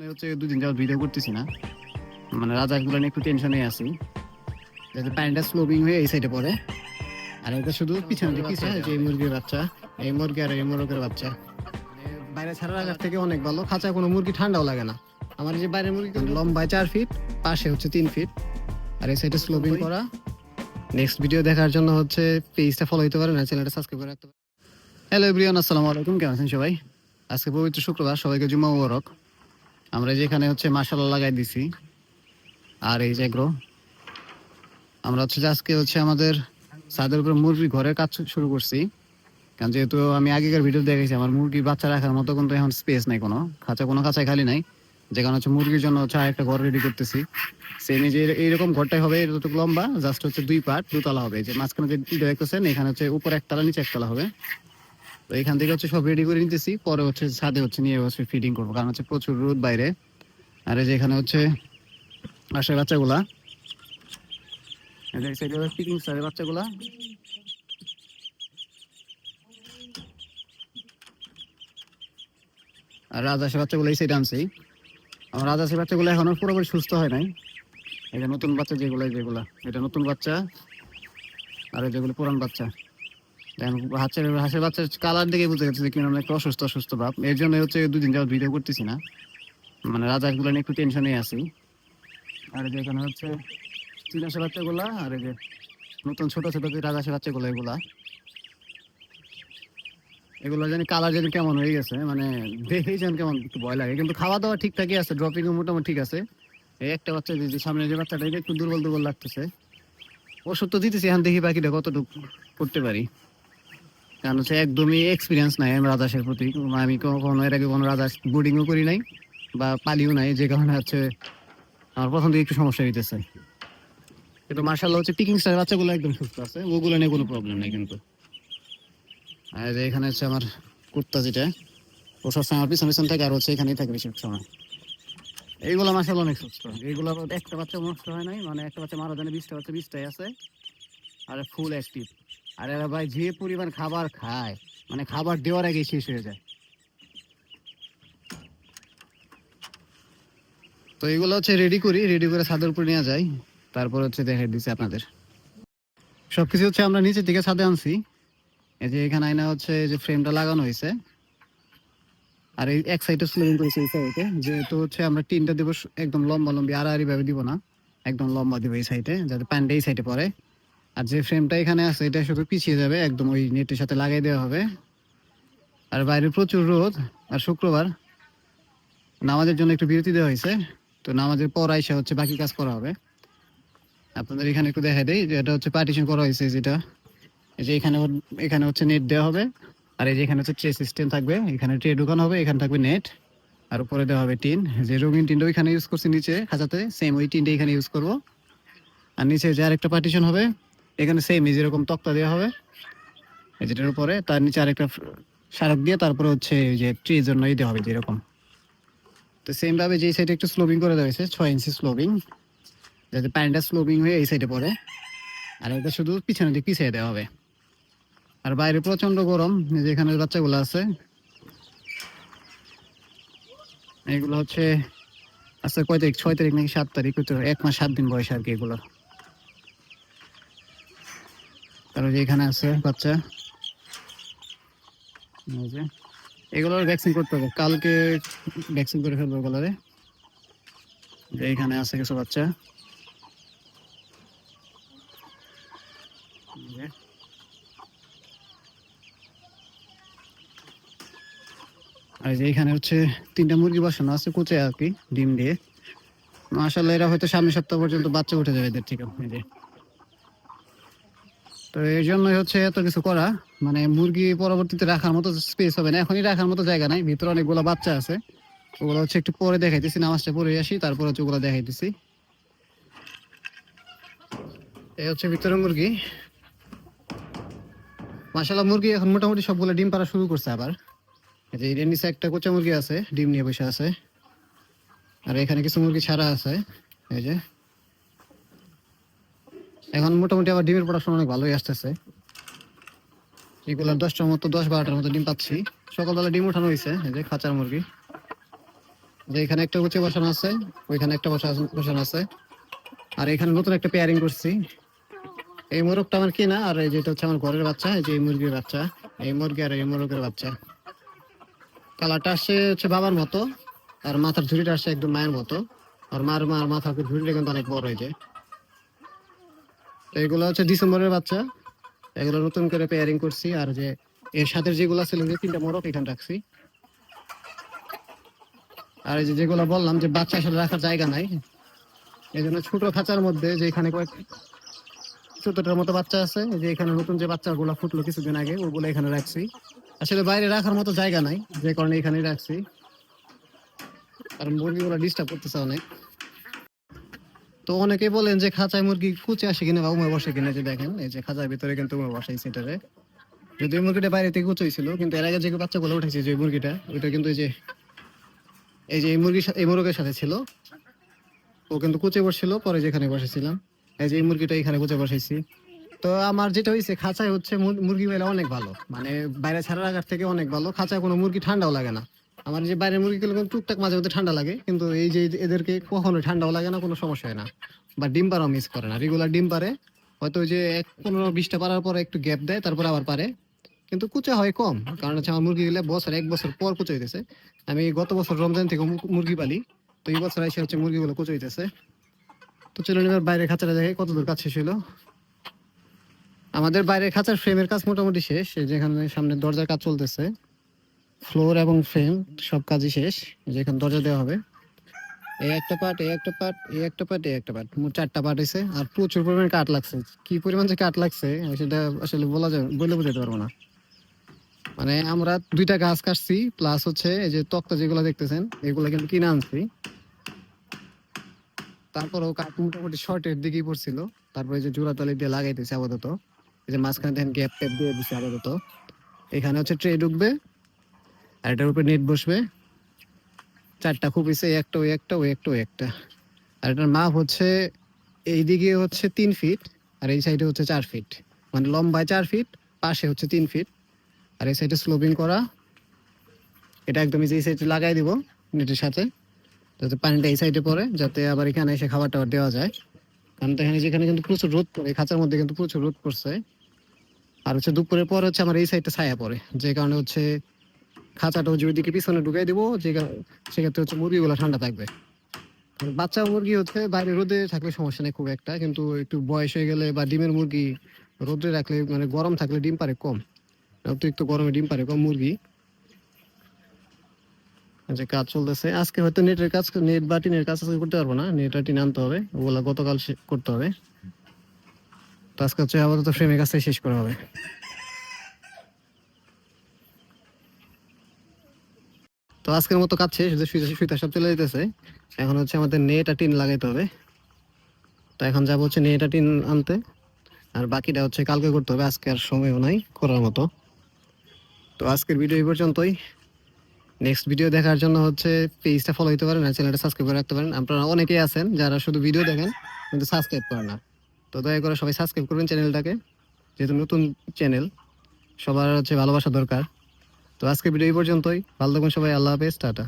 জন্য হচ্ছে দুদিন যাওয়ার ভিডিও করতেছি না। মানে রাজাগুলো নিয়ে একটু টেনশনে আছি। যাতে প্যান্টটা স্লোবিং হয়ে এই সাইডে পড়ে। আর এটা শুধু পিছনে পিছনে যে এই মুরগির বাচ্চা। এই মুরগি আর এই মোরগের বাচ্চা। মানে বাইরে ছাড়া রাখার থেকে অনেক ভালো, খাঁচা কোনো মুরগি ঠান্ডাও লাগে না। আমার যে বাইরের মুরগি লম্বায় চার ফিট পাশে হচ্ছে তিন ফিট আর এই সাইডে স্লোবিং করা। নেক্সট ভিডিও দেখার জন্য হচ্ছে পেজটা ফলো দিতে পারেন আর চ্যানেলটা সাবস্ক্রাইব করে রাখতে পারেন। হ্যালো এভরিওয়ান আসসালামু আলাইকুম। কেমন আছেন সবাই? আজকে পবিত্র শুক্রবার, সবাইকে জুম্মা মুবারক। আমরা যেখানে হচ্ছে মাসাল্লাহ লাগাই দিছি। আর এই যে গ্রো আমরা হচ্ছে আজকে হচ্ছে আমাদের ছাদের উপরে মুরগি ঘরের কাজ শুরু করছি। কারণ যেহেতু আমি আগেকার ভিডিও দেখেছি আমার মুরগির বাচ্চা রাখার মতো কিন্তু এখন স্পেস নাই কোনো। খাঁচা কোনো খাঁচায় খালি নাই। যেখানে হচ্ছে মুরগির জন্য হচ্ছে একটা ঘর রেডি করতেছি। সেম যে এইরকম ঘরটাই হবে এতটুকু লম্বা জাস্ট হচ্ছে দুই পার্ট দুতলা হবে। যে মাঝখানে যে দেখতেছেন, এখানে হচ্ছে উপর একতলা, নিচে একতলা হবে। এখান থেকে হচ্ছে সব রেডি করে নিতেছি। পরে হচ্ছে ছাদে হচ্ছে নিয়ে হচ্ছে ফিডিং করব। কারণ হচ্ছে প্রচুর রোদ বাইরে। আর এই যে এখানে হচ্ছে আসার বাচ্চাগুলা। বাচ্চাগুলা। আর রাজহাঁসের বাচ্চাগুলো এই সাইডে আনছি। আমার রাজহাঁসের বাচ্চাগুলো এখনও পুরোপুরি সুস্থ হয় নাই। যে নতুন বাচ্চা যেগুলো যেগুলা। এটা নতুন বাচ্চা। আর যেগুলো পুরান বাচ্চা। হাঁসের হাঁসের বাচ্চার কালার দেখে বুঝতে গেছে যে কীরকম একটা অসুস্থ অসুস্থ ভাব এর জন্য হচ্ছে দুদিন যাওয়ার ভিডিও করতেছি না। মানে রাজহাঁসগুলো নিয়ে একটু টেনশনে আছি। আর যে এখানে হচ্ছে চীন হাঁসের বাচ্চাগুলা, আর যে নতুন ছোট ছোট যে রাজহাঁসের বাচ্চাগুলো, এগুলা। এগুলো জানি কালার জানি কেমন হয়ে গেছে মানে দেখেই যেন কেমন, একটু ভয় লাগে। কিন্তু খাওয়া দাওয়া ঠিকঠাকই আছে ড্রপিং মোটামুটি ঠিক আছে। এই একটা বাচ্চা যে সামনে যে বাচ্চাটা এটা একটু দুর্বল দুর্বল লাগতেছে। ওষুধ তো দিতেছি, এখন দেখি বাকিটা কতটুকু করতে পারি। কারণ হচ্ছে একদমই এক্সপিরিয়েন্স নাই আমি রাজাসের প্রতি। আমি কখনো এর আগে কোনো রাজাস বোর্ডিংও করি নাই বা পালিও নাই, যে কারণে হচ্ছে আমার প্রথম দিকে একটু সমস্যা হইতেছে। কিন্তু মার্শাল হচ্ছে পিকিং স্টার বাচ্চাগুলো একদম সুস্থ আছে, ওগুলো নিয়ে কোনো প্রবলেম নেই কিন্তু। আর এখানে হচ্ছে আমার কুর্তা যেটা, ও সবসময় আমার পিছন পিছন থাকে আর হচ্ছে এখানেই থাকে বেশি সময়। এইগুলো মাসাল অনেক সুস্থ। এইগুলো একটা বাচ্চা নষ্ট হয় নাই মানে একটা বাচ্চা মারা জানে বিশটা বাচ্চা, বিশটাই আছে। আর ফুল অ্যাক্টিভ আর ভাই, যে পরিমাণ খাবার খায় মানে খাবার দেওয়ার আগে শেষ হয়ে যায়। তো এগুলো হচ্ছে রেডি করি রেডি করে ছাদের উপর নিয়ে যাই। তারপর হচ্ছে দেখে দিচ্ছি আপনাদের। সবকিছু হচ্ছে আমরা নিচের দিকে ছাদে আনছি। এই যে এখানে আইনা হচ্ছে যে ফ্রেমটা লাগানো হয়েছে। আর এই এক সাইডে স্লোইং করেছে এই সাইডে যেহেতু হচ্ছে আমরা টিনটা দেবো একদম লম্বা লম্বি আড়াআড়ি ভাবে দিব না। একদম লম্বা দিব এই সাইডে যাতে প্যান্টটা এই সাইডে পড়ে। আর যে ফ্রেমটা এখানে আছে, এটা শুধু পিছিয়ে যাবে, একদম ওই নেটের সাথে লাগাই দেওয়া হবে। আর বাইরে প্রচুর রোদ, আর শুক্রবার নামাজের জন্য একটু বিরতি দেওয়া হয়েছে। তো নামাজের পর আইসা হচ্ছে বাকি কাজ করা হবে। আপনাদের এখানে একটু দেখা দেই, যে এটা হচ্ছে পার্টিশন করা হয়েছে যেটা। এই যে এখানে এখানে হচ্ছে নেট দেওয়া হবে, আর এই যে এখানে হচ্ছে ট্রে সিস্টেম থাকবে। এখানে ট্রে ঢুকানো হবে, এখানে থাকবে নেট আর উপরে দেওয়া হবে টিন যে রঙিন টিনটা ওইখানে ইউজ করছি, নিচে খাঁচাতে সেম ওই টিনটা এখানে ইউজ করব। আর নিচে যে আরেকটা পার্টিশন হবে এখানে সেম যেরকম তক্তা দেওয়া হবে যেটার উপরে, তার নিচে আরেকটা সারক দিয়ে তারপরে হচ্ছে যে ট্রির জন্য দিতে হবে যেরকম। তো সেমভাবে যে সাইডে একটু স্লোবিং করে দেওয়া হয়েছে, ছয় ইঞ্চি স্লোবিং যাতে প্যান্টটা স্লোবিং হয়ে এই সাইডে পড়ে। আর এটা শুধু পিছনে দিকে পিছিয়ে দেওয়া হবে। আর বাইরে প্রচণ্ড গরম, এই যে এখানে বাচ্চাগুলো আছে, এগুলো হচ্ছে আজকে কয় তারিখ? ছয় তারিখ নাকি সাত তারিখ এক মাস সাত দিন বয়স আর কি এগুলো তারপরে এখানে আছে বাচ্চা। এগুলোর ভ্যাকসিন করতে হবে। কালকে ভ্যাকসিন করে ফেলব আছে কিছু বাচ্চা। আর যে এখানে হচ্ছে তিনটা মুরগি বসানো আছে কুচে আর কি, ডিম দিয়ে। মাসাল্লাহ এরা হয়তো সামনের সপ্তাহ পর্যন্ত বাচ্চা উঠে যাবে এদের এই যে। তো এই জন্যই হচ্ছে এত কিছু করা। মানে মুরগি পরবর্তীতে রাখার মতো স্পেস হবে না। এখনই রাখার মতো জায়গা নাই। ভিতরে অনেকগুলো বাচ্চা আছে। ওগুলো হচ্ছে একটু পরে দেখাইতেছি, নামাজটা পরে আসি, তারপর হচ্ছে ওগুলো দেখাইতেছি। এই হচ্ছে ভিতরে মুরগি। মাসাল্লাহ মুরগি এখন মোটামুটি সবগুলো ডিম পাড়া শুরু করছে আবার। যে এর নিচে একটা কোচা মুরগি আছে, ডিম নিয়ে বসে আছে। আর এখানে কিছু মুরগি ছাড়া আছে। এই যে এখন মোটামুটি আবার ডিমের প্রোডাকশন অনেক ভালোই আসতেছে। এগুলো দশটার মতো, দশ বারোটার মতো ডিম পাচ্ছি। সকালবেলা ডিম উঠানো হয়েছে, এই যে খাঁচার মুরগি। যে এখানে একটা উঁচে বসানো আছে, ওইখানে একটা বসানো আছে। আর এখানে নতুন একটা পেয়ারিং করছি। এই মোরগটা আমার কিনা, আর এই যেটা হচ্ছে আমার ঘরের বাচ্চা, এই যে এই মুরগির বাচ্চা। এই মুরগি আর এই মোরগের বাচ্চা। কালারটা আসছে হচ্ছে বাবার মতো, আর মাথার ঝুড়িটা আসছে একদম মায়ের মতো। আর মার মার মাথার ঝুড়িটা কিন্তু অনেক বড় হয়েছে এগুলো হচ্ছে ডিসেম্বরের বাচ্চা। এগুলো নতুন করে পেয়ারিং করছি, আর যে এর সাথে যেগুলো ছিল যে তিনটা মোরগ এখানে রাখছি। আর এই যে যেগুলো বললাম যে বাচ্চা আসলে রাখার জায়গা নাই এই জন্য ছোট খাঁচার মধ্যে যে এখানে কয়েক ছোটটার মতো বাচ্চা আছে যে এখানে নতুন যে বাচ্চাগুলো ফুটলো কিছুদিন আগে, ওগুলো এখানে রাখছি। আসলে বাইরে রাখার মতো জায়গা নাই, যে কারণে এখানে রাখছি। কারণ মুরগিগুলো ডিস্টার্ব করতেছে অনেক। তো অনেকে বলেন যে খাঁচায় মুরগি কুচে আসে কিনা বা উমে বসে কিনা যে দেখেন, এই যে খাঁচার ভিতরে কিন্তু উমে বসে সেন্টারে যদি মুরগিটা বাইরে থেকে কুচে ছিল কিন্তু এর আগে যে বাচ্চাগুলো উঠেছে, যে মুরগিটা, ওইটা কিন্তু এই যে এই যে এই মুরগির এই মুরগের সাথে ছিল। ও কিন্তু কুচে বসছিল, পরে যেখানে বসেছিলাম, এই যে এই মুরগিটা এখানে কুচে বসেছি। তো আমার যেটা হয়েছে, খাঁচায় হচ্ছে মুর- মুরগি মেলা অনেক ভালো মানে বাইরে ছাড়ার রাখার থেকে অনেক ভালো, খাঁচায় কোনো মুরগি ঠান্ডাও লাগে না। আমার যে বাইরের মুরগিগুলো টুকটাক মাঝে মধ্যে ঠান্ডা লাগে, কিন্তু এই যে এদেরকে কখনো ঠান্ডাও লাগে না, কোনো সমস্যা হয় না। বা ডিম পাড়াও মিস করে না। রেগুলার ডিম পারে হয়তো ওই যে এক পনেরো বিশটা পারার পরে একটু গ্যাপ দেয়, তারপর আবার পারে কিন্তু কুচা হয় কম, কারণ হচ্ছে আমার মুরগি গেলে বছর এক বছর পর কুচে হইতেছে। আমি গত বছর রমজান থেকে মুরগি পালি, তো এই বছর এসে হচ্ছে মুরগিগুলো কুচে হইতেছে। তো চলুন এবার বাইরে খাঁচাটা দেখে কত দূর কাজ শেষ হলো আমাদের বাইরের খাঁচার ফ্রেমের কাজ মোটামুটি শেষ যেখানে সামনে দরজার কাজ চলতেছে। ফ্লোর এবং ফ্রেম সব কাজই শেষ যেখানে দরজা দেওয়া হবে। এই একটা পার্ট এই একটা পার্ট এই একটা পার্ট এই একটা পার্ট মোট চারটা পার্ট আছে আর প্রচুর পরিমাণে কাঠ লাগছে। কি পরিমাণ যে কাঠ লাগছে, সেটা আসলে বলা যাবে বলে বোঝাতে পারব না। মানে আমরা দুইটা গাছ কাটছি প্লাস হচ্ছে এই যে তক্তা যেগুলো দেখতেছেন, এগুলো কিন্তু কিনে আনছি। তারপরেও কাঠ মোটামুটি শর্টের দিকেই পড়ছিল। তারপরে যে জোড়া তালি দিয়ে লাগাইতেছে আপাতত। এই যে মাঝখানে দেখেন গ্যাপ ট্যাপ দিয়ে দিচ্ছে আপাতত। এখানে হচ্ছে ট্রে ঢুকবে আর এটার উপরে নেট বসবে। চারটা খুব হয়েছে একটা, ওই একটা ওই একটা ওই একটা। আর এটার মাপ হচ্ছে এইদিকে হচ্ছে তিন ফিট, আর এই সাইডে হচ্ছে চার ফিট। মানে লম্বায় চার ফিট, পাশে হচ্ছে তিন ফিট। আর এই সাইডে স্লোপিং করা, এটা একদম এই সাইডে লাগাই দিব নেটের সাথে, যাতে পানিটা এই সাইডে পড়ে, যাতে আবার এখানে এসে খাবার টাবার দেওয়া যায়। কারণ তো এখানে যেখানে কিন্তু প্রচুর রোদ পড়ে খাঁচার মধ্যে কিন্তু প্রচুর রোদ পড়ছে। আর হচ্ছে দুপুরের পর হচ্ছে আমার এই সাইডটা ছায়া পড়ে, যে কারণে হচ্ছে খাঁচাটা যে ওইদিকে পিছনে ঢুকাই দিব সেক্ষেত্রে হচ্ছে মুরগিগুলো ঠান্ডা থাকবে। বাচ্চা মুরগি হচ্ছে বাইরে রোদে থাকলে সমস্যা নেই খুব একটা, কিন্তু একটু বয়স হয়ে গেলে বা ডিমের মুরগি রোদে রাখলে মানে গরম থাকলে ডিম পারে কম। অতিরিক্ত গরমে ডিম পারে কম মুরগি। যে কাজ চলতেছে। আজকে হয়তো নেটের কাজ, নেট বা টিনের কাজ আজকে করতে পারব না, নেট আর টিন আনতে হবে, ওগুলা গতকাল করতে হবে। তো আজকে হচ্ছে আপাতত ফ্রেমের কাজটাই শেষ করা হবে। তো আজকের মতো কাজ শেষ, যে সুইতা সব চলে যেতেছে এখন হচ্ছে আমাদের নেট টিন লাগাইতে হবে। তো এখন যাব হচ্ছে নেট টিন আনতে। আর বাকিটা হচ্ছে কালকে করতে হবে, আজকে আর সময়ও নাই করার মতো। তো আজকের ভিডিও এই পর্যন্তই। নেক্সট ভিডিও দেখার জন্য হচ্ছে পেজটা ফলো দিতে পারেন আর চ্যানেলটা সাবস্ক্রাইব করে রাখতে পারেন। আপনারা অনেকেই আছেন যারা শুধু ভিডিও দেখেন, কিন্তু সাবস্ক্রাইব করে না। তো দয়া করে সবাই সাবস্ক্রাইব করবেন চ্যানেলটাকে যেহেতু নতুন চ্যানেল সবার হচ্ছে ভালোবাসা দরকার। তো আজকে ভিডিও এই পর্যন্তই। ভালো থাকুন সবাই আল্লাহ হাফেজ টাটা।